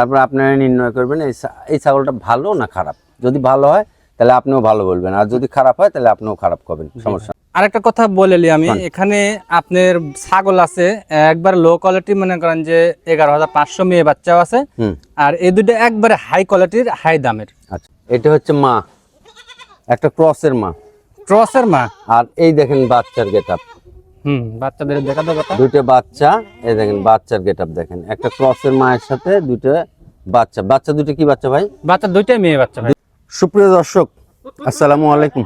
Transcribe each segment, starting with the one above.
তারপর আপনারা নির্ণয় করবেন এই এই ছাগলটা ভালো না খারাপ? যদি ভালো হয় তাহলে আপনিও ভালো বলবেন। আর যদি খারাপ হয় তাহলে আপনিও খারাপ করবেন। সমস্যা। আরেকটা কথা বলেলি আমি এখানে আপনার ছাগল আছে একবার লো কোয়ালিটি মনে করেন যে এগারো হাজার পাঁচশো মেয়ে বাচ্চাও আছে আর এই দুটো একবারে হাই কোয়ালিটির হাই দামের। আচ্ছা এটা হচ্ছে মা। একটা ক্রসের মা। ক্রসের মা? আর এই দেখেন বাচ্চার গেট হুম বাচ্চাদের দেখা দেবো কথা। দুইটা বাচ্চা এই দেখেন বাচ্চার গেট আপ দেখেন। একটা ক্রসের মায়ের সাথে দুইটা বাচ্চা। বাচ্চা দুটো কি বাচ্চা ভাই? বাচ্চা দুইটাই মেয়ে বাচ্চা ভাই। সুপ্রিয় দর্শক আসসালামু আলাইকুম।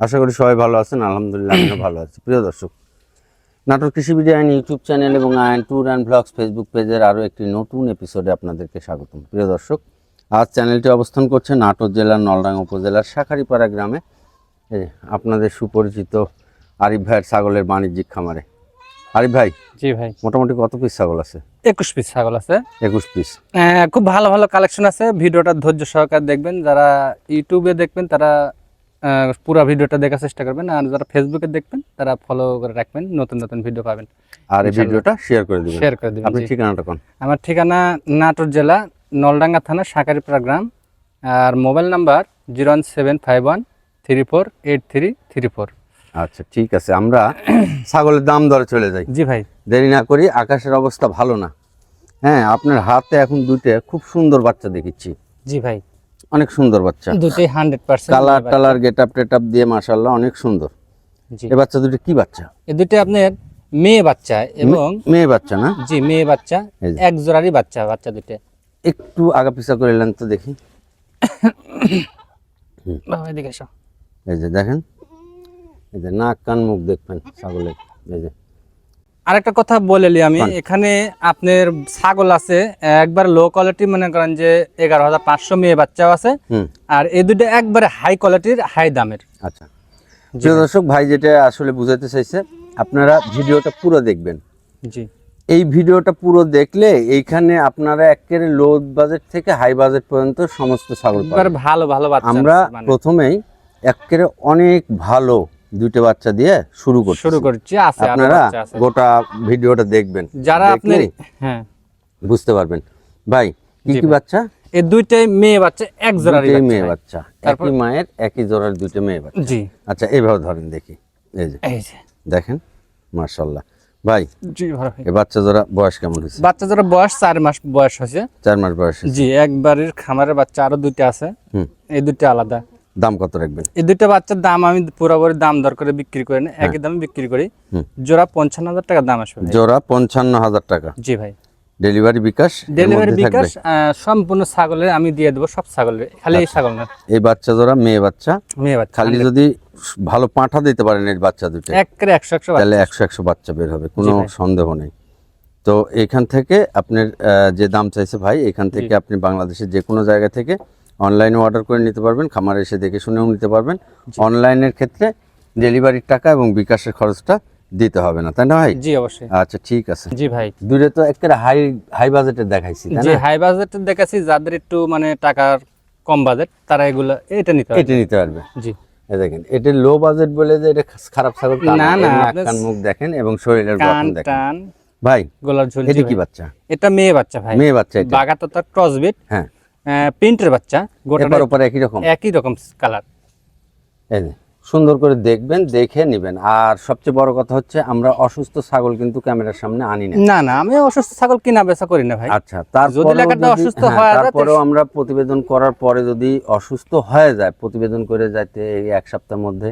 আশা করি সবাই ভালো আছেন আলহামদুলিল্লাহ আমিও ভালো আছি। প্রিয় দর্শক নাটোর কৃষি ভিডিও ইউটিউব চ্যানেল এবং আইন ট্যুর অ্যান্ড ব্লগস ফেসবুক পেজের আরও একটি নতুন এপিসোডে আপনাদেরকে স্বাগতম। প্রিয় দর্শক আজ চ্যানেলটি অবস্থান করছে নাটোর জেলার নলডাঙ্গা উপজেলার শাখারিপাড়া গ্রামে। আপনাদের সুপরিচিত আরিফ ভাইয়ের ছাগলের বাণিজ্যিক খামারে। আরিফ ভাই জি ভাই। মোটামুটি কত পিস ছাগল আছে? একুশ পিস ছাগল আছে। একুশ পিস খুব ভালো ভালো কালেকশন আছে। ভিডিওটা ধৈর্য সহকারে দেখবেন। যারা ইউটিউবে দেখবেন তারা পুরো ভিডিওটা দেখার চেষ্টা করবেন। আর যারা ফেসবুকে দেখবেন তারা ফলো করে রাখবেন। নতুন নতুন ভিডিও পাবেন। আর এই ভিডিওটা শেয়ার করে দিবেন। শেয়ার করে দিবেন আপনি ঠিকানাটা কোন? আমার ঠিকানা নাটোর জেলা নলডাঙ্গা থানা সাকারিপাড়া গ্রাম। আর mobile number zero one seven five one three four eight three three four. আচ্ছা ঠিক আছে আমরা ছাগলের দাম দরে চলে যাই। জি ভাই। দেরি না করি আকাশের অবস্থা ভালো না। হ্যাঁ আপনার হাতে এখন দুইটা খুব সুন্দর বাচ্চা দেখেছি জি ভাই। অনেক সুন্দর বাচ্চা। দুটোই হান্ড্রেড পার্সেন্ট কালার টালার গেট আপ টেট আপ দিয়ে মাসাল্লাহ অনেক সুন্দর। জি। এ বাচ্চা দুটো কি বাচ্চা? এই দুটো আপনার মেয়ে বাচ্চা এবং মেয়ে বাচ্চা না? জি মেয়ে বাচ্চা এক জোড়ারই বাচ্চা বাচ্চা দুটো। একটু আগা পিছা করে এলেন তো দেখি। বাবা এদিকে এসো। এই যে দেখেন এই যে নাক কান মুখ দেখবেন ছাগলের এই যে। আরেকটা কথা বলেলি আমি এখানে আপনার ছাগল আছে একবার লো কোয়ালিটি মনে করেন যে এগারো হাজার পাঁচশো মেয়ে বাচ্চাও আছে আর এই দুটো একবারে হাই কোয়ালিটির হাই দামের। আচ্ছা। প্রিয় দর্শক ভাই যেটা আসলে বুঝাতে চাইছে আপনারা ভিডিওটা পুরো দেখবেন। জি। এই ভিডিওটা পুরো দেখলে এইখানে আপনারা একেবারে লো বাজেট থেকে হাই বাজেট পর্যন্ত সমস্ত ছাগল ভালো ভালো আমরা মানে। প্রথমেই একেবারে অনেক ভালো দুইটা বাচ্চা দিয়ে শুরু করছি শুরু করছি আছে আপনারা গোটা ভিডিওটা দেখবেন। যারা আপনি হ্যাঁ। বুঝতে পারবেন। ভাই কি কি বাচ্চা? এই দুইটাই মেয়ে বাচ্চা এক দুইটাই মেয়ে বাচ্চা। একই মায়ের একই জোড়ার দুইটা মেয়ে বাচ্চা। জি। আচ্ছা এইভাবে ধরেন দেখি। এই যে। এই যে। দেখেন মার্শাল্লাহ ভাই জি ভাই। এই বাচ্চা জোড়া বয়স কেমন হয়েছে? বাচ্চা যারা বয়স চার মাস বয়স হয়েছে। চার মাস বয়স জি একবারের খামারের বাচ্চা আরও দুইটা আছে। হুম। এই দুইটা আলাদা। দাম কত রাখবেন? এই দুইটা বাচ্চার দাম আমি পুরোপুরি দাম দর করে বিক্রি করি না একই দামে বিক্রি করি। জোড়া পঞ্চান্ন হাজার টাকা দাম আসবে। জোড়া পঞ্চান্ন হাজার টাকা। জি ভাই। ডেলিভারি বিকাশ ডেলিভারি বিকাশ সম্পূর্ণ ছাগলের আমি দিয়ে দেবো সব ছাগলের খালি এই ছাগল না। এই বাচ্চা জোড়া মেয়ে বাচ্চা? মেয়ে বাচ্চা খালি যদি ভালো পাঁঠা দিতে পারেন এই বাচ্চা দুটো একেবারে একশো একশো। তাহলে একশো একশো বাচ্চা বের হবে কোনো সন্দেহ নেই। তো এখান থেকে আপনার যে দাম চাইছে ভাই এখান থেকে আপনি বাংলাদেশের যে কোনো জায়গা থেকে অনলাইনে অর্ডার করে নিতে পারবেন খামারে এসে দেখে শুনেও নিতে পারবেন। অনলাইনের ক্ষেত্রে ডেলিভারির টাকা এবং বিকাশের খরচটা দিতে হবে না তাই না ভাই? জি অবশ্যই। আচ্ছা ঠিক আছে। জি ভাই। দূরে তো একটা হাই হাই বাজেটের দেখাইছি না? হাই বাজেটের দেখাচ্ছি যাদের একটু মানে টাকার কম বাজেট তারা এগুলো এটা নিতে হবে এটা নিতে পারবে। জি। দেখেন এটা লো বাজেট বলে যে এটা খারাপ ছাগল না, না, কান মুখ দেখেন এবং শরীরের গঠন দেখেন। টান ভাই গোলার ঝুল এটা কি বাচ্চা? এটা মেয়ে বাচ্চা ভাই। মেয়ে বাচ্চা এটা। বাগাতো তার ক্রসবিট হ্যাঁ। প্রিন্টের বাচ্চা গোটা এবার ওপর একই রকম? একই রকম কালার এই সুন্দর করে দেখবেন দেখে নেবেন। আর সবচেয়ে বড় কথা হচ্ছে আমরা অসুস্থ ছাগল কিন্তু ক্যামেরার সামনে আনি না। না না আমি অসুস্থ ছাগল কিনা বেচা করি না ভাই। আচ্ছা তারপরে লেখাটা অসুস্থ হয়ে যায়, তারপরেও আমরা প্রতিবেদন করার পরে যদি অসুস্থ হয়ে যায় প্রতিবেদন করে যাইতে এই এক সপ্তাহের মধ্যে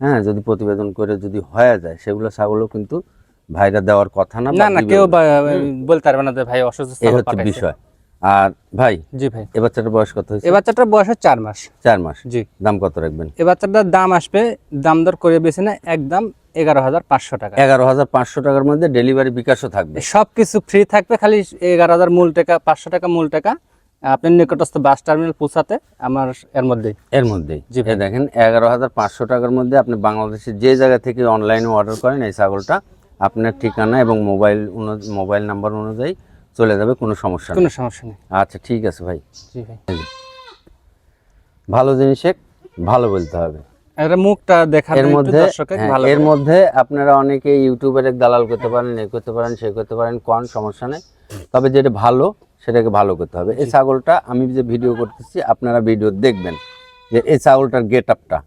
হ্যাঁ যদি প্রতিবেদন করে যদি হয়ে যায় সেগুলো ছাগলও কিন্তু ভাইরা দেওয়ার কথা না না কেউ বলতে পারবে না যে ভাই অসুস্থ ছাগল। বিষয়। আর ভাই জি ভাই। এ বাচ্চাটার বয়স কত হয়েছে? এই বাচ্চাটার বয়স হচ্ছে চার মাস। চার মাস। জি। দাম কত রাখবেন? এ বাচ্চাটার দাম আসবে দাম দর করে বেশি না একদম এগারো হাজার পাঁচশো টাকা। এগারো হাজার পাঁচশো টাকার মধ্যে ডেলিভারি বিকাশও থাকবে। সব কিছু ফ্রি থাকবে খালি এগারো হাজার মূল টাকা পাঁচশো টাকা মূল টাকা। আপনার নিকটস্থ বাস টার্মিনাল পৌঁছাতে আমার এর মধ্যেই এর মধ্যেই জি এ দেখেন এগারো হাজার পাঁচশো টাকার মধ্যে আপনি বাংলাদেশের যে জায়গা থেকে অনলাইনে অর্ডার করেন এই ছাগলটা আপনার ঠিকানা এবং মোবাইল মোবাইল নাম্বার অনুযায়ী চলে যাবে কোনো সমস্যা নেই। কোনো সমস্যা নেই। আচ্ছা ঠিক আছে ভাই। জি ভাই। ভালো জিনিসে ভালো বলতে হবে। এর মুখটা দেখা এর মধ্যে হ্যাঁ, এর মধ্যে আপনারা অনেকে ইউটিউবের দালাল করতে পারেন এ করতে পারেন সে করতে পারেন কোন সমস্যা নেই। তবে যেটা ভালো সেটাকে ভালো করতে হবে। এই ছাগলটা আমি যে ভিডিও করতেছি আপনারা ভিডিও দেখবেন যে এই ছাগলটার গেট আপটা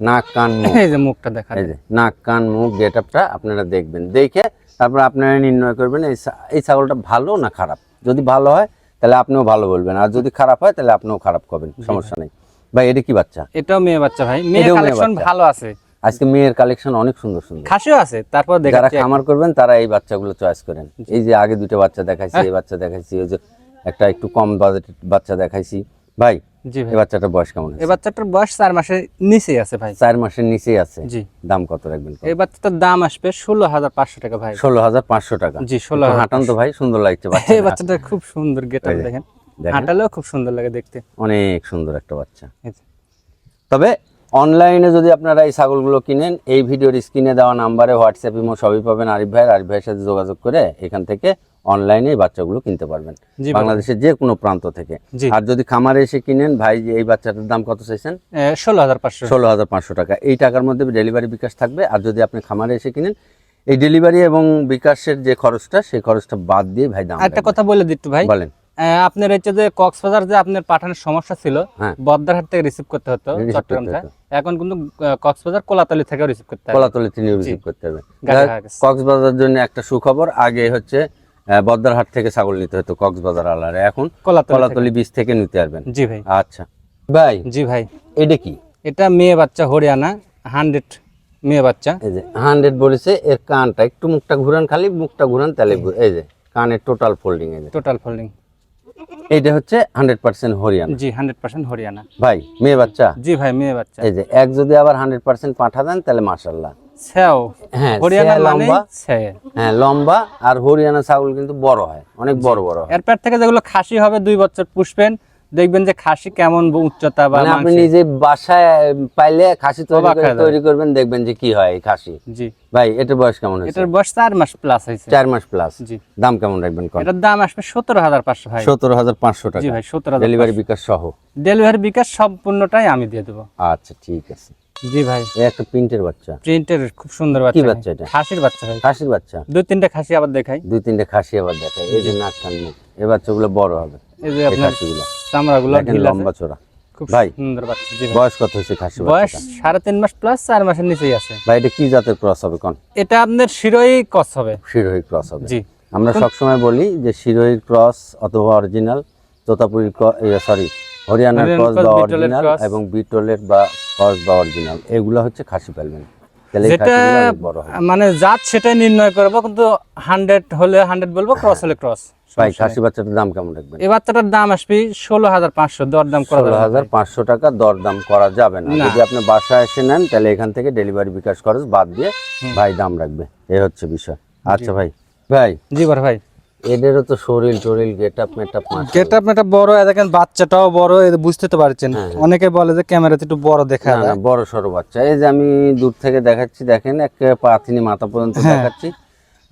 নাক কান মুখ। এই যে মুখটা দেখা এই যে নাক কান মুখ গেট আপটা আপনারা দেখবেন। দেখে তারপর আপনারা নির্ণয় করবেন এই এই ছাগলটা ভালো না খারাপ? যদি ভালো হয় তাহলে আপনিও ভালো বলবেন। আর যদি খারাপ হয় তাহলে আপনিও খারাপ করবেন। সমস্যা নেই। ভাই এটা কি বাচ্চা? এটাও মেয়ে বাচ্চা ভাই। মেয়ে কালেকশন ভালো আছে। আজকে মেয়ের কালেকশন অনেক সুন্দর সুন্দর। খাসিও আছে তারপর যারা খামার করবেন তারা এই বাচ্চাগুলো চয়েস করেন। এই যে আগে দুটো বাচ্চা দেখাইছি এই বাচ্চা দেখাইছি ওই যে একটা একটু কম বাজেটের বাচ্চা দেখাইছি। ভাই জি ভাই। বাচ্চাটার বয়স কেমন এই বাচ্চাটার বয়স চার মাসের নিচেই আছে ভাই। চার মাসের নিচেই আছে? জি। দাম কত রাখবেন এই বাচ্চাটার দাম আসবে ষোলো হাজার পাঁচশো টাকা ভাই। ষোলো হাজার পাঁচশো টাকা। জি ষোলো হাঁটান তো ভাই সুন্দর লাগছে এই বাচ্চাটা খুব সুন্দর গেট দেখেন। দেখেন। হাঁটালেও খুব সুন্দর লাগে দেখতে। অনেক সুন্দর একটা বাচ্চা। তবে অনলাইনে যদি আপনারা এই ছাগলগুলো কিনেন এই ভিডিওর স্ক্রিনে দেওয়া নাম্বারে হোয়াটসঅ্যাপ ইমো সবই পাবেন। আরিফ ভাইয়ের আরিফ ভাইয়ের সাথে যোগাযোগ করে এখান থেকে অনলাইনে এই বাচ্চাগুলো কিনতে পারবেন। বাংলাদেশের যে কোনো প্রান্ত থেকে। আর যদি খামারে এসে কিনেন ভাই যে এই বাচ্চাটার দাম কত চাইছেন? ষোলো হাজার পাঁচশো ষোলো হাজার পাঁচশো টাকা। এই টাকার মধ্যে ডেলিভারি বিকাশ থাকবে। আর যদি আপনি খামারে এসে কিনেন এই ডেলিভারি এবং বিকাশের যে খরচটা সেই খরচটা বাদ দিয়ে ভাই দাম একটা কথা বলে দিচ্ছি ভাই। বলেন। আপনার হচ্ছে যে কক্সবাজার যে আপনার পাঠানোর সমস্যা ছিল হ্যাঁ। বদ্দারহাট থেকে রিসিভ করতে হতো চট্টগ্রাম থেকে। এখন কিন্তু কক্সবাজার কোলাতলি থেকে রিসিভ করতে হবে। কলাতলি তিনি রিসিভ করতে হবে। কক্সবাজার জন্য একটা সুখবর আগে হচ্ছে আহ, বদ্রারহাট থেকে ছাগল নিতে হতো কক্সবাজার আলারে। এখন কোলাতলি থেকে। বীজ থেকে নিতে পারবেন। জি ভাই। আচ্ছা। ভাই জি ভাই। এটা কি? এটা মেয়ে বাচ্চা হরিয়ানা হান্ড্রেড মেয়ে বাচ্চা। এই যে হান্ড্রেড বলেছে এর কানটা একটু মুখটা ঘুরান খালি মুখটা ঘুরান তাহলে এই যে কানের টোটাল ফোল্ডিং এই যে। টোটাল ফোল্ডিং এইটা হচ্ছে হান্ড্রেড পার্সেন্ট হরিয়ানা। জি হান্ড্রেড পার্সেন্ট হরিয়ানা। ভাই মেয়ে বাচ্চা? জি ভাই মেয়ে বাচ্চা। এই যে এক যদি আবার হান্ড্রেড পার্সেন্ট পাঠা দেন তাহলে মাসাল্লাহ হ্যাঁ হরিয়ানা লম্বা। হ্যাঁ লম্বা আর হরিয়ানা ছাগল কিন্তু বড় হয় অনেক বড় বড় এর পেট থেকে যেগুলো খাসি হবে দুই বছর পুষবেন দেখবেন যে খাসি কেমন উচ্চতা বা মানে আপনি নিজে বাসায় পাইলে খাসি তৈরি করবেন দেখবেন যে কি হয় খাসি। জি। ভাই এটার বয়স কেমন হয়েছে? এটার বয়স চার মাস প্লাস হয়েছে। চার মাস প্লাস জি। দাম কেমন রাখবেন কন? এটার দাম আসবে সতেরো হাজার পাঁচশো ভাই। সতেরো হাজার পাঁচশো জি টাকা ভাই সতেরো হাজার ডেলিভারি বিকাশ সহ? ডেলিভারি বিকাশ সম্পূর্ণটাই আমি দিয়ে দেবো। আচ্ছা ঠিক আছে। জি ভাই। একটা প্রিন্টের বাচ্চা। প্রিন্টের খুব সুন্দর কি বাচ্চা ভাই। বাচ্চা এটা? খাসির বাচ্চা ভাই। খাসির বাচ্চা? দুই তিনটা খাসি আবার দেখাই। দুই তিনটে খাসি আবার দেখায় এই যে নাক কান মুখ এই বাচ্চাগুলো বড় হবে। এই যে আপনার চামড়াগুলো লম্বা খুব ভাই। সুন্দর বাচ্চা বয়স কত হয়েছে খাসি বয়স সাড়ে তিন মাস প্লাস চার মাসের নিচেই আছে। ভাই এটা কি জাতের ক্রস হবে কন? এটা আপনার শিরোই কস হবে। শিরোহী ক্রস হবে। জি। আমরা সবসময় বলি যে শিরোহির ক্রস অথবা অরিজিনাল তোতাপুরির সরি হরিয়ানার ক্রস বা অরিজিনাল এবং বিটলের বা ক্রস বা অরিজিনাল এগুলো হচ্ছে খাসি পালবেন যেটা মানে জাত সেটাই নির্ণয় করব কিন্তু হান্ড্রেড হলে হান্ড্রেড বলব ক্রস হলে ক্রস। ভাই খাসি বাচ্চাটার দাম কেমন রাখবেন? এই বাচ্চাটার দাম আসবে ষোলো হাজার পাঁচশো দর দাম করা ষোলো হাজার পাঁচশো টাকা দরদাম করা যাবে না। যদি আপনি বাসায় এসে নেন তাহলে এখান থেকে ডেলিভারি বিকাশ খরচ বাদ দিয়ে ভাই দাম রাখবে। এই হচ্ছে বিষয়। আচ্ছা ভাই ভাই। জি বার ভাই। এদেরও তো শরীর টরিল গেট আপ মেটআপ গেট আপ একটা বড় দেখেন বাচ্চাটাও বড় বুঝতে তো পারছেন। অনেকে বলে যে ক্যামেরাতে একটু বড় দেখা হ্যাঁ। না বড় সড়ো বাচ্চা। এই যে আমি দূর থেকে দেখাচ্ছি দেখেন একেবারে পা থিনি মাথা পর্যন্ত হ্যাঁ। দেখাচ্ছি।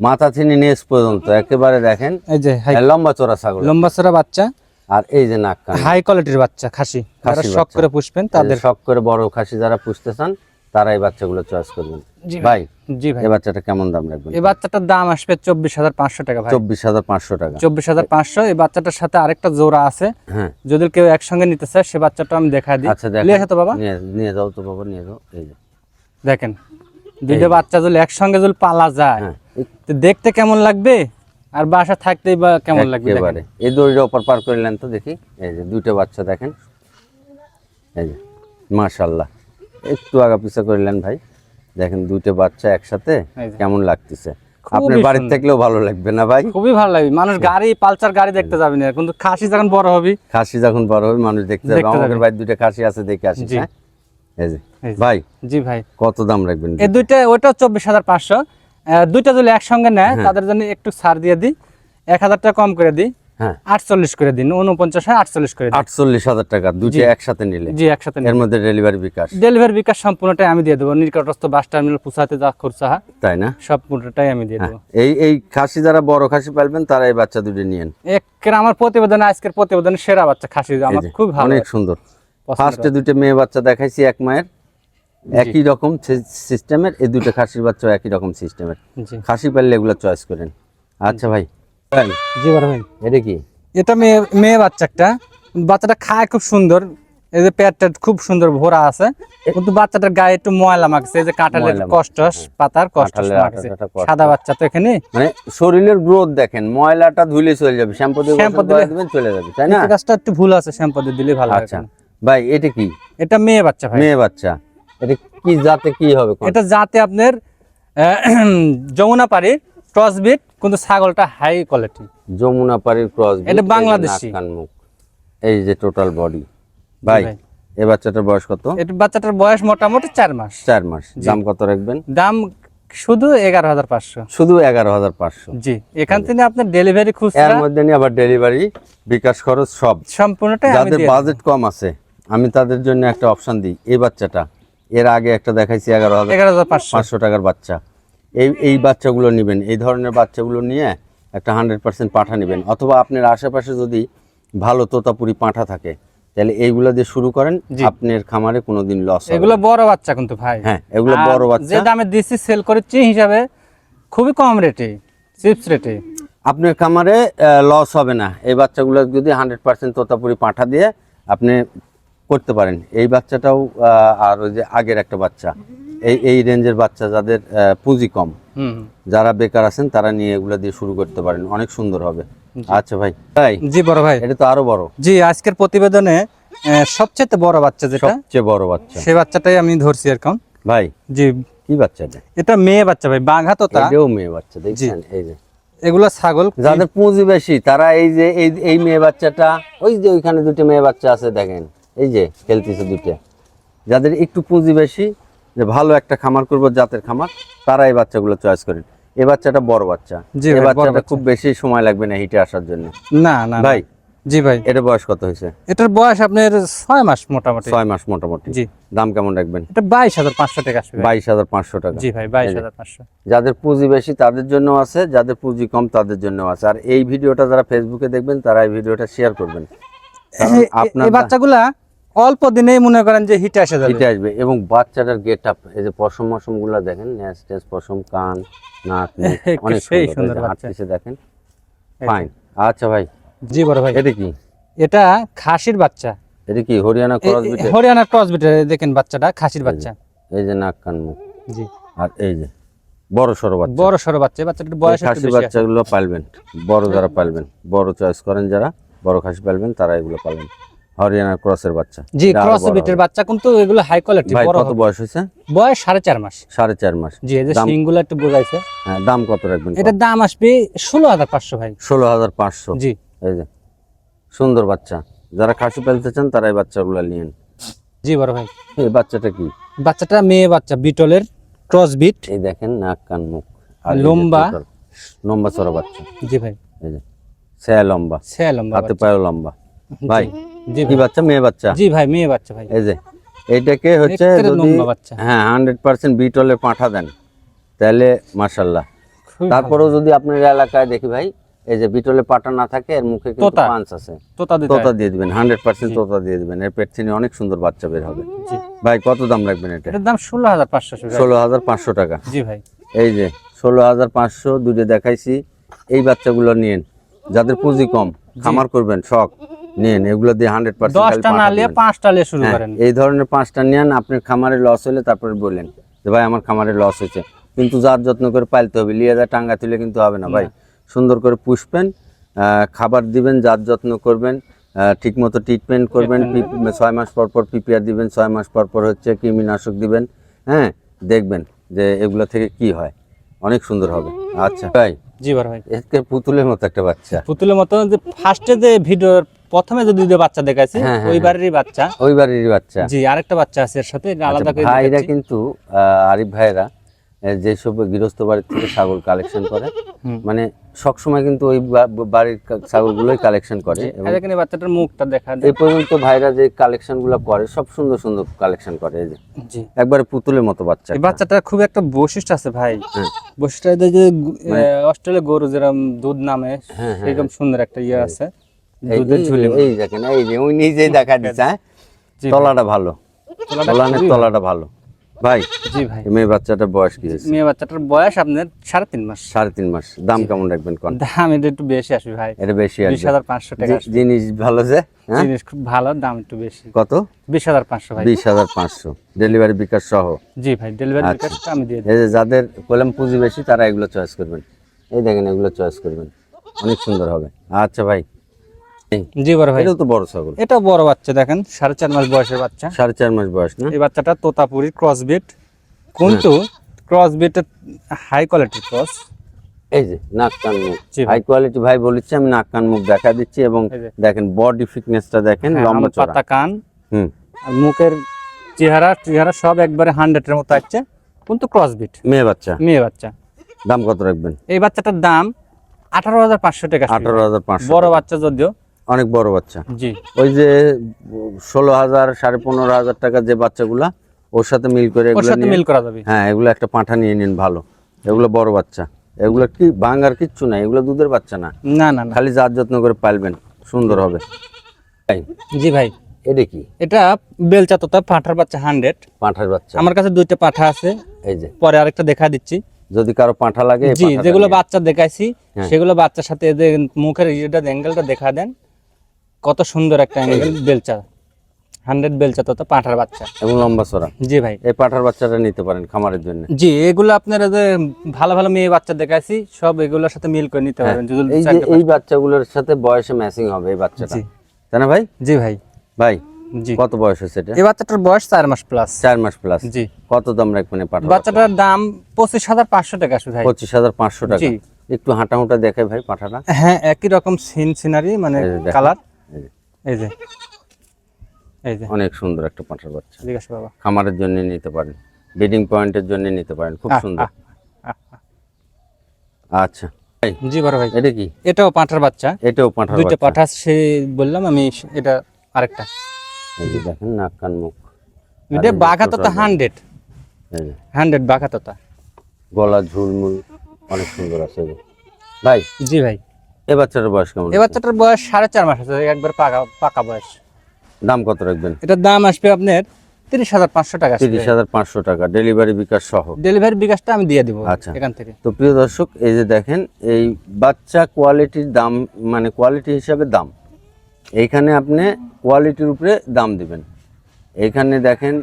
মাথা থিনি নেস পর্যন্ত একেবারে দেখেন এই যে লম্বা চোরা ছাগল। লম্বা চড়া বাচ্চা। আর এই যে নাক হাই কোয়ালিটির বাচ্চা খাসি। যারা শখ করে পুষবেন তাদের শখ করে বড় খাসি যারা পুষতে চান তারা এই বাচ্চাগুলো চয়েস করবেন। ভাই। জি ভাই। এই বাচ্চাটা কেমন দাম রাখবেন? এই বাচ্চাটার দাম আসবে চব্বিশ হাজার পাঁচশো টাকা ভাই। চব্বিশ হাজার পাঁচশো টাকা। চব্বিশ হাজার পাঁচশো এই বাচ্চাটার সাথে আরেকটা জোড়া আছে। হ্যাঁ। যদি কেউ একসঙ্গে নিতে চায় সে বাচ্চাটা আমি দেখা দিই। আচ্ছা নিয়ে আসো তো বাবা। নিয়ে যাও তো বাবা নিয়ে যাও। এই দেখেন দুইটা বাচ্চা যদি একসঙ্গে যদি পালা যায় হ্যাঁ। দেখতে কেমন লাগবে? আর বাসা থাকতেই বা কেমন লাগবে এবারে এই দড়িটা ওপর পার করলেন তো দেখি। এই যে দুইটা বাচ্চা দেখেন। এই যে মাশাল্লাহ একটু আগা পিছা করলেন ভাই। দেখেন দুইটা বাচ্চা একসাথে কেমন লাগতেছে। আপনার বাড়ির থাকলেও ভালো লাগবে না ভাই? খুবই ভালো লাগবে। মানুষ গাড়ি পালচার গাড়ি দেখতে যাবে না। কিন্তু খাসি যখন বড় হবে খাসি যখন বড় হবে মানুষ দেখতে যাবে। আমাদের। বাড়ির দুইটা খাসি আছে দেখে আসি হ্যাঁ? এই যে। ভাই জি ভাই। কত দাম রাখবেন? এই দুইটা ওইটাও চব্বিশ হাজার পাঁচশো। দুইটা যদি একসঙ্গে নেয় হ্যাঁ। তাদের জন্য একটু ছাড় দিয়ে দিই। এক হাজার টাকা কম করে দিই। হ্যাঁ। আটচল্লিশ করে দিন উনপঞ্চাশ আটচল্লিশ করে আটচল্লিশ হাজার টাকা একসাথে নিলে। জি একসাথে এর মধ্যে ডেলিভারি বিকাশ। ডেলিভারি বিকাশ সম্পূর্ণটাই আমি দিয়ে দেবো। নিকটস্থ বাস টার্মিনাল পুষাতে যা খরচা হয় তাই না? সম্পূর্ণটাই আমি দিয়ে হ্যাঁ। দেবো। এই এই খাসি যারা বড় খাসি পালবেন তারা এই বাচ্চা দুটো নিয়েন। একের আমার প্রতিবেদনে আজকের প্রতিবেদনে সেরা বাচ্চা খাসি। আমার খুব ভালো অনেক সুন্দর। ফার্স্টে দুটো মেয়ে বাচ্চা দেখাইছি এক মায়ের। একই রকম সিস্টেমের এই দুটো খাসির বাচ্চা একই রকম সিস্টেমের। খাসি পারলে এগুলো চয়েস করেন আচ্ছা ভাই জি বড় ভাই। এটা কি? এটা মেয়ে মেয়ে বাচ্চা একটা। বাচ্চাটা খায় খুব সুন্দর। এই যে পেটটা খুব সুন্দর ভরা আছে। কিন্তু বাচ্চাটার গায়ে একটু ময়লা মাখছে। এই যে কাঁঠালের ময়লা কষ্ট পাতার কষ্ট মাখছে। সাদা বাচ্চা তো এখানে মানে শরীরের গ্রোথ দেখেন ময়লাটা ধুলে চলে যাবে। শ্যাম্পু দিয়ে শ্যাম্পু দিলে- দিবেন চলে যাবে তাই না? গাছটা একটু ভুল আছে শ্যাম্পু দিয়ে দিলে ভালো হয় আচ্ছা। ভাই এটা কি? এটা মেয়ে বাচ্চা ভাই। মেয়ে বাচ্চা। এটা কি জাতে কি হবে এটা যাতে আপনার যমুনা পাড়ির টসবিট কিন্তু ছাগলটা হাই কোয়ালিটি যমুনা পাড়ির ক্রস এটা বাংলাদেশি। এই যে টোটাল বডি ভাই। এই বাচ্চাটার বয়স কত? এটা বাচ্চাটার বয়স মোটামুটি চার মাস। চার মাস। দাম কত রাখবেন? দাম শুধু এগারো হাজার পাঁচশো। শুধু এগারো হাজার পাঁচশো। জি এখান থেকে আপনার ডেলিভারি এর খুচরা মধ্যে নিয়ে আবার ডেলিভারি বিকাশ খরচ সব। সম্পূর্ণটাই আমি যাদের বাজেট কম আছে আমি তাদের জন্য একটা অপশন দিই এই বাচ্চাটা। এর আগে একটা দেখাইছি এগারো হাজার এগারো হাজার পাঁচশো। টাকার বাচ্চা। এই এই বাচ্চাগুলো নেবেন এই ধরনের বাচ্চাগুলো নিয়ে একটা হান্ড্রেড পার্সেন্ট পাঠা নেবেন। অথবা আপনার আশেপাশে যদি ভালো তোতাপুরি পাঁঠা থাকে তাহলে এইগুলো দিয়ে শুরু করেন আপনার খামারে কোনোদিন লস হবে এগুলো বড় বাচ্চা কিন্তু ভাই। হ্যাঁ এগুলো বড় যে বাচ্চা দামে দিচ্ছি সেল করেছি হিসাবে খুবই কম রেটে চিপস রেটে আপনার খামারে লস হবে না। এই বাচ্চাগুলো যদি হান্ড্রেড পার্সেন্ট তোতাপুরি পাঠা দিয়ে আপনি করতে পারেন। এই বাচ্চাটাও আর ওই যে আগের একটা বাচ্চা এই এই রেঞ্জের বাচ্চা যাদের পুঁজি কম যারা বেকার আছেন তারা নিয়ে এগুলো দিয়ে শুরু করতে পারেন। অনেক সুন্দর হবে। আচ্ছা ভাই তাই? জি বড় ভাই। এটা তো আরও বড়। জি আজকের প্রতিবেদনে সবচেয়ে বড় বাচ্চা যেটা সবচেয়ে বড় বাচ্চা। সেই বাচ্চাটাই আমি ধরছি এরকম ভাই জি। কি বাচ্চা এটা? মেয়ে বাচ্চা ভাই বাঘা তোতা। এটাও মেয়ে বাচ্চা দেখছেন? এই যে। এগুলো ছাগল। যাদের পুঁজি বেশি তারা এই যে এই এই মেয়ে বাচ্চাটা ওই যে ওইখানে দুটো মেয়ে বাচ্চা আছে দেখেন। এই যে খেলতেছে দুটো যাদের একটু পুঁজি বেশি যে ভালো একটা খামার করব জাতের খামার তারা এই বাচ্চাগুলো চয়েস করেন এই বাচ্চাটা বড় বাচ্চা। এই বাচ্চাটা খুব বেশি সময় লাগবে না হিটে আসার জন্য। না না। ভাই জি ভাই। এটা বয়স কত হয়েছে? এটার বয়স আপনার ছয় মাস মোটামুটি। ছয় মাস মোটামুটি। জি। দাম কেমন রাখবেন? এটা বাইশ হাজার পাঁচশো টাকা আসবে বাইশ হাজার পাঁচশো টাকা। জি ভাই বাইশ হাজার পাঁচশো। যাদের পুঁজি বেশি তাদের জন্য আছে যাদের পুঁজি কম তাদের জন্য আছে। আর এই ভিডিওটা যারা ফেসবুকে দেখবেন তারা এই ভিডিওটা শেয়ার করবেন। আপনার বাচ্চাগুলা অল্প দিনেই মনে করেন যে হিটে আসে যাবে। হিটে আসবে এবং বাচ্চাটার গেট আপ এই যে পশম মশমগুলা দেখেন ন্যাস টেস পশম কান নাক অনেক সুন্দর বাচ্চা। দেখেন। ফাইন আচ্ছা ভাই। জি বড় ভাই। এটা কি? এটা খাসির বাচ্চা। এটা কি হরিয়ানা ক্রস এ- বিটে হরিয়ানা ক্রস বিটের দেখেন বাচ্চাটা খাসির বাচ্চা। এই যে নাক কান মুখ। জি। আর এই যে বড় সড়ো বাচ্চা। বড় সড়ো বাচ্চা বাচ্চাটার বয়স একটু বেশি আছে। বাচ্চাগুলো পালবেন। বড় যারা পালবেন বড় চয়েস করেন যারা। বড় খাসি পালবেন তারা এগুলো পালবেন। হরিয়ানা ক্রসের বাচ্চা। জি ক্রস বিটের বাচ্চা কিন্তু এগুলো হাই কোয়ালিটি বড় কত বয়স হয়েছে? বয়স সাড়ে চার মাস। সাড়ে চার মাস। জি এই যে সিংগুলো একটু বোঝাইছে। হ্যাঁ দাম কত রাখবেন এটার দাম আসবে ষোলো হাজার পাঁচশো ভাই। ষোলো হাজার পাঁচশো। জি। এই যে সুন্দর বাচ্চা। যারা খাসি পালতে চান তারা এই বাচ্চাগুলো নিয়েন। জি বড় ভাই। এই বাচ্চাটা কি? বাচ্চাটা মেয়ে বাচ্চা বিটলের ক্রস বিট। এই দেখেন নাক কান মুখ। আর লম্বা। লম্বা চড়া বাচ্চা। জি ভাই। এই যে সে লম্বা। সে লম্বা হাতে পায়ে লম্বা। ভাই জি কি বাচ্চা? মেয়ে বাচ্চা? জি ভাই মেয়ে বাচ্চা ভাই। এই যে এইটাকে হচ্ছে যদি হ্যাঁ হান্ড্রেড পার্সেন্ট পাঠা দেন। তাহলে মার্শাল্লাহ তারপরেও যদি আপনার এলাকায় দেখি ভাই এই যে বিটলে পাটা না থাকে এর মুখে কিন্তু তোতা। পাঁচ আছে। তোতা দিয়ে দিবেন হান্ড্রেড পার্সেন্ট তোতা দিয়ে দিবেন। এর পেট থেকে অনেক সুন্দর বাচ্চা বের হবে। ভাই কত দাম রাখবেন এটা? দাম ষোলো হাজার পাঁচশো ষোলো হাজার পাঁচশো টাকা। জি ভাই। এই যে ষোলো হাজার পাঁচশো দুটো দেখাইছি। এই বাচ্চাগুলো নিন যাদের পুঁজি কম খামার করবেন শখ নিন এগুলো দিয়ে হান্ড্রেড দশটা না নিয়ে পার্সেন্ট পাঁচটা নিয়ে শুরু করেন। হ্যাঁ, এই ধরনের পাঁচটা নিয়ে আপনার খামারে লস হলে তারপরে বললেন যে ভাই আমার খামারে লস হয়েছে। কিন্তু যার যত্ন করে পালতে হবে লিয়ে যা টাঙ্গা তুলে কিন্তু হবে না ভাই। সুন্দর করে পুষবেন খাবার দিবেন যার যত্ন করবেন ঠিক মতো ট্রিটমেন্ট করবেন ছয় মাস পর পর পিপিআর দিবেন ছয় মাস পর পর হচ্ছে কৃমিনাশক দিবেন হ্যাঁ দেখবেন যে এগুলো থেকে কি হয়। অনেক সুন্দর হবে। আচ্ছা ভাই জি বড় ভাই। একে পুতুলের মতো একটা বাচ্চা। পুতুলের মতো যে ফার্স্টে যে ভিডিওর প্রথমে যে দুটো বাচ্চা দেখাইছি হ্যাঁ, হ্যাঁ, ওই বাড়িরই বাচ্চা। ওই বাচ্চা। জি আরেকটা বাচ্চা আছে এর সাথে আলাদা করে আচ্ছা, ভাইরা কিন্তু আরিফ ভাইরা যেসব গৃহস্থ বাড়ির থেকে ছাগল কালেকশন করে মানে সবসময় কিন্তু ওই বাড়ির ছাগলগুলোই কালেকশন করে এই বাচ্চাটার মুখটা দেখা এই পর্যন্ত ভাইরা যে কালেকশনগুলো করে সব সুন্দর সুন্দর কালেকশন করে এই যে। একবারে পুতুলের মতো বাচ্চা এই বাচ্চাটার খুব একটা বৈশিষ্ট্য আছে ভাই। হ্যাঁ। বৈশিষ্ট্য যে অস্ট্রেলিয়া গরু যেরকম দুধ নামে হ্যাঁ, সেরকম সুন্দর একটা ইয়ে আছে। এই- দুধের ঝুলি। এই দেখেন এই যে উনি নিজেই দেখা দিচ্ছে হ্যাঁ? তলাটা ভালো। তলাটা ভালো। ভাই জি ভাই। মেয়ে বাচ্চাটার বয়স কি হয়েছে? মেয়ে বাচ্চাটার বয়স আপনার সাড়ে তিন মাস। সাড়ে তিন মাস। দাম কেমন রাখবেন কোন? দাম এটা একটু বেশি আসবে ভাই। এটা বেশি বিশ হাজার পাঁচশো টাকা আসবে। জিনিস ভালো যে হ্যাঁ? জিনিস খুব ভালো দাম একটু বেশি। কত? বিশ হাজার পাঁচশো ভাই। বিশ হাজার পাঁচশো। ডেলিভারি বিকাশ সহ? জি ভাই ডেলিভারি আচ্ছা। বিকাশটা আমি দিয়ে দিই। এই যে যাদের কলম পুঁজি বেশি তারা এগুলো চয়েস করবেন। এই দেখেন এগুলো চয়েস করবেন। অনেক সুন্দর হবে। আচ্ছা ভাই জি বড় ভাই। তো বড় ছাগল। এটা বড় বাচ্চা দেখেন সাড়ে চার মাস বয়সের বাচ্চা। সাড়ে চার মাস বয়স না? এই বাচ্চাটা তোতাপুরি ক্রস বিট কিন্তু ক্রস বিটের হাই কোয়ালিটির ক্রস এই যে নাক কান মুখ। হাই কোয়ালিটি ভাই বলেছি আমি নাক কান মুখ দেখা দিচ্ছি এবং দেখেন বডি ফিটনেসটা দেখেন লম্বা চড়া। পাতা কান। হুম। আর মুখের চেহারা চেহারা সব একবারে হান্ড্রেডের মতো আসছে। কিন্তু ক্রস বিট মেয়ে বাচ্চা? মেয়ে বাচ্চা। দাম কত রাখবেন? এই বাচ্চাটার দাম আঠারো হাজার পাঁচশো টাকা। আঠারো হাজার পাঁচশো বড় বাচ্চা যদিও। অনেক বড় বাচ্চা। জি। ওই যে ষোলো হাজার সাড়ে পনেরো হাজার টাকা যে বাচ্চাগুলা ওর সাথে মিল করে এগুলো মিল করা যাবে। হ্যাঁ এগুলো একটা পাঁঠা নিয়ে নিন ভালো। এগুলো বড় বাচ্চা। এগুলো কি ভাঙার কিচ্ছু নাই এগুলো দুধের বাচ্চা না। না না না। খালি জাত যত্ন করে পালবেন সুন্দর হবে। জি ভাই। এটা কি? এটা বেলচা তোতা পাঁঠার বাচ্চা হান্ড্রেড পাঁঠার বাচ্চা। আমার কাছে দুইটা পাঠা আছে। এই যে। পরে আরেকটা দেখা দিচ্ছি। যদি কারও পাঁঠা লাগে জি যেগুলো বাচ্চা দেখাইছি হ্যাঁ। সেগুলো বাচ্চার সাথে এদের মুখের ইয়েটা অ্যাঙ্গেলটা দেখা দেন। কত সুন্দর একটা বেলচা। হান্ড্রেড বেলচা তোতা পাঁঠার বাচ্চা। এবং লম্বা সরা জি ভাই। এই পাঁঠার বাচ্চাটা নিতে পারেন খামারের জন্য। জি এগুলো আপনারা যে ভালো ভালো মেয়ে বাচ্চা দেখাইছি সব এগুলোর সাথে মিল করে নিতে পারবেন এই যে এই বাচ্চাগুলোর সাথে বয়সে ম্যাচিং হবে এই বাচ্চাটা। তাই না ভাই? জি ভাই। ভাই জি। কত বয়স হয়েছে এটা? এই বাচ্চাটার বয়স চার মাস প্লাস চার মাস প্লাস জি। কত দাম রাখবেন পাঁঠা বাচ্চাটার দাম পঁচিশ হাজার পাঁচশো টাকা আসবে ভাই। পঁচিশ হাজার পাঁচশো টাকা। জি। একটু হাঁটা হুঁটা দেখে ভাই পাঁঠাটা। হ্যাঁ একই রকম সিন সিনারি মানে কালার এই যে, এই যে। অনেক সুন্দর একটা পাঁঠার বাচ্চা। জিজ্ঞাসা বাবা। খামারের জন্য নিতে পারেন। ব্রিডিং পয়েন্টের জন্য নিতে পারেন। খুব সুন্দর। আচ্ছা। জি বড় ভাই। এটা কি? এটাও পাঁঠার বাচ্চা। এটাও পাঁঠার দুইটা পাঠা সে বললাম আমি এটা আরেকটা। এই যে দেখেন নাক কান মুখ। এটা এই যে বাঘা ছোট হান্ড্রেড। হান্ড্রেড বাঘা তোতা গলা ঝুলমুল অনেক সুন্দর আছে। ভাই। জি ভাই। এ বাচ্চাটার বয়স কেমন এই বাচ্চাটার বয়স সাড়ে চার মাস আছে একবার পাকা পাকা বয়স। দাম কত রাখবেন? এটার দাম আসবে আপনার তিরিশ হাজার পাঁচশো টাকা তিরিশ হাজার পাঁচশো টাকা ডেলিভারি বিকাশ সহ। ডেলিভারি বিকাশটা আমি দিয়ে দিব আচ্ছা। এখান থেকে। তো প্রিয় দর্শক এই যে দেখেন এই বাচ্চা কোয়ালিটির দাম মানে কোয়ালিটি হিসাবে দাম। এইখানে আপনি কোয়ালিটির উপরে দাম দিবেন। এইখানে দেখেন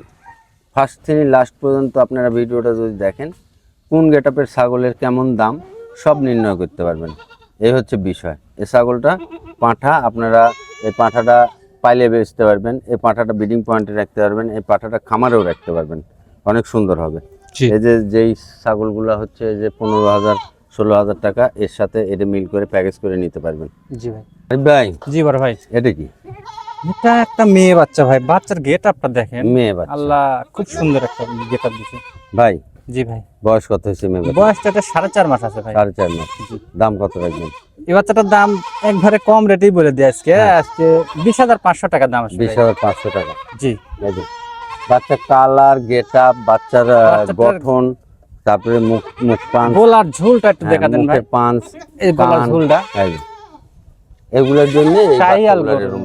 ফার্স্ট থেকে লাস্ট পর্যন্ত আপনারা ভিডিওটা যদি দেখেন কোন গেটআপের ছাগলের কেমন দাম সব নির্ণয় করতে পারবেন। এই হচ্ছে বিষয়। এই ছাগলটা পাঁঠা আপনারা এই পাঁঠাটা পাইলে বেচতে পারবেন এই পাঁঠাটা ব্রিডিং পয়েন্টে রাখতে পারবেন এই পাঁঠাটা খামারেও রাখতে পারবেন। অনেক সুন্দর হবে। এই যে যেই ছাগলগুলো হচ্ছে যে পনেরো হাজার ষোলো হাজার টাকা এর সাথে এটা মিল করে প্যাকেজ করে নিতে পারবেন। জি ভাই। ভাই। জি বড় ভাই। এটা কি? এটা একটা মেয়ে বাচ্চা ভাই। বাচ্চার গেট আপটা দেখেন। মেয়ে বাচ্চা। আল্লাহ খুব সুন্দর একটা গেট আপ দিছে। ভাই জি ভাই। বয়স কত হয়েছে মেয়ে বয়সটা এটা সাড়ে চার মাস আছে ভাই। সাড়ে চার মাস। দাম কত রাখবেন? এই বাচ্চাটার দাম একবারে কম রেটেই বলে দিয়ে আজকে। আজকে বিশ হাজার পাঁচশো টাকা দাম আসবে বিশ হাজার পাঁচশো টাকা। জি। বাচ্চার কালার গেট আপ বাচ্চার গঠন তারপরে মুখ মুখ পান গোলার ঝুলটা একটু দেখা দেন ভাই। পাঁচ এই গোলার ঝুলটা। এগুলোর জন্য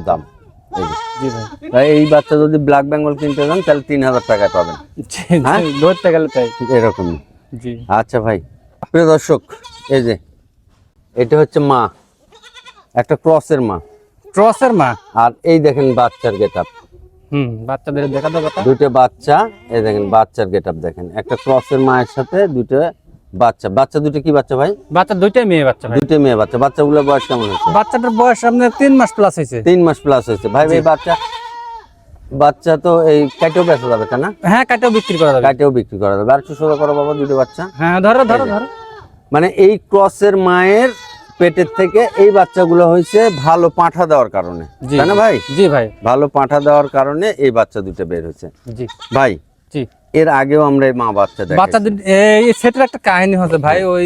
দাম। ভাই। এই বাচ্চা যদি ব্ল্যাক বেঙ্গল কিনতে যান তাহলে তিন হাজার টাকায় পাবেন। হ্যাঁ? ধরতে গেলে তাই। এরকমই জি। আচ্ছা ভাই। প্রিয় দর্শক এই যে এটা হচ্ছে মা। একটা ক্রসের মা। ক্রসের মা? আর এই দেখেন বাচ্চার গেট আপ হুম বাচ্চাদের দেখা দেবো তা দুইটা বাচ্চা এই দেখেন বাচ্চার গেট আপ দেখেন। একটা ক্রসের মায়ের সাথে দুইটা বাচ্চা বাচ্চা দুটো কি বাচ্চা ভাই? বাচ্চা দুইটাই মেয়ে বাচ্চা ভাই। দুইটা মেয়ে বাচ্চা। বাচ্চাগুলোর বয়স কেমন হয়েছে? বাচ্চাটার বয়স আপনার তিন মাস প্লাস হয়েছে। তিন মাস প্লাস হয়েছে। ভাই ভাই বাচ্চা বাচ্চা তো এই কাটেও বেচা যাবে না? হ্যাঁ কাটেও বিক্রি করা যাবে। কাটেও বিক্রি করা যাবে। আর একটু সোজা করো বাবা দুটো বাচ্চা। হ্যাঁ ধরো ধরো ধরো। মানে এই ক্রসের মায়ের পেটের থেকে এই বাচ্চাগুলো হয়েছে ভালো পাঁঠা দেওয়ার কারণে। তাই না ভাই? জি ভাই। ভালো পাঁঠা দেওয়ার কারণে এই বাচ্চা দুটো বের হয়েছে। জি। ভাই জি। এর আগেও আমরা এই মা বাচ্চা দেখি বাচ্চা দুটি- এই সেটার একটা কাহিনী হচ্ছে ভাই ওই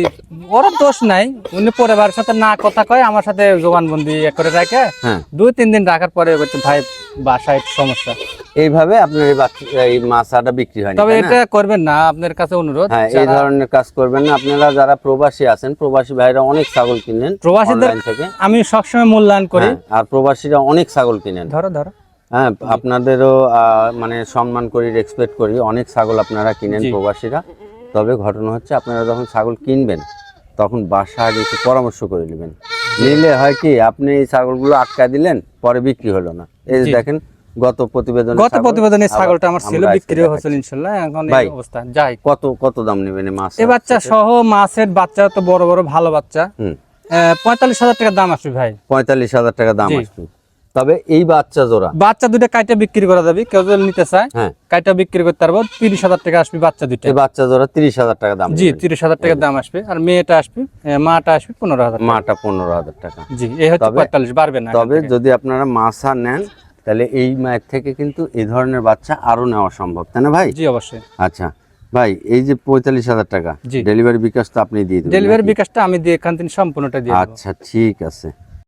ওর দোষ নাই। উনি পরিবারের সাথে না কথা কয় আমার সাথে জোগানবন্দি করে রাখে। হ্যাঁ। দুই তিন দিন রাখার পরে বলছে ভাই বাসায় সমস্যা। এইভাবে আপনার এই বাচ্চা এই মাছাটা বিক্রি হয় তবে এটা করবেন না আপনার কাছে অনুরোধ হ্যাঁ এই ধরনের কাজ করবেন না। আপনারা যারা প্রবাসী আছেন প্রবাসী ভাইরা অনেক ছাগল কিনেন প্রবাসীদের আমি সবসময় মূল্যায়ন করি। হ্যাঁ, আর প্রবাসীরা অনেক ছাগল কিনেন। ধরো ধরো। হ্যাঁ আপনাদেরও মানে সম্মান করি রেসপেক্ট করি। অনেক ছাগল আপনারা কিনেন প্রবাসীরা। তবে ঘটনা হচ্ছে আপনারা যখন ছাগল কিনবেন তখন বাসা আগে একটু পরামর্শ করে নেবেন। নিলে হয় কি আপনি এই ছাগলগুলো আটকা দিলেন পরে বিক্রি হলো না। এই দেখেন গত প্রতিবেদন গত প্রতিবেদনে ছাগলটা আমার ছিল বিক্রি হয়েছিল ইনশাল্লাহ এখন এই অবস্থা যাই। কত কত দাম নেবেন এই মাছ এ বাচ্চা সহ মাছের বাচ্চা তো বড় বড় ভালো বাচ্চা। পঁয়তাল্লিশ হাজার টাকা দাম আসবে ভাই। পঁয়তাল্লিশ হাজার টাকা দাম। আসবে। তবে এই বাচ্চা জোড়া। বাচ্চা দুইটা কাইটা বিক্রি করা যাবে কেউ যদি নিতে চায় হ্যাঁ। কাইটা বিক্রি করতে পারব তিরিশ হাজার টাকা আসবে বাচ্চা দুইটা। এই বাচ্চা জোড়া তিরিশ হাজার টাকা দাম জি। তিরিশ হাজার টাকার দাম আসবে আর মেয়েটা আসবে মাটা আসবে পনেরো হাজার টাকা। মাটা পনেরো হাজার টাকা। জি এই হচ্ছে পঁয়তাল্লিশ বাড়বে না তবে যদি আপনারা মাছা নেন তাহলে এই মায়ের থেকে কিন্তু এই ধরনের বাচ্চা আরও নেওয়া সম্ভব তাই না ভাই? জি অবশ্যই। আচ্ছা ভাই এই যে পঁয়তাল্লিশ হাজার টাকা। ডেলিভারি বিকাশ তো আপনি দিয়ে দেবেন ডেলিভারি বিকাশটা আমি দিয়ে এখান থেকে সম্পূর্ণটা দিয়ে দেবো। আচ্ছা ঠিক আছে।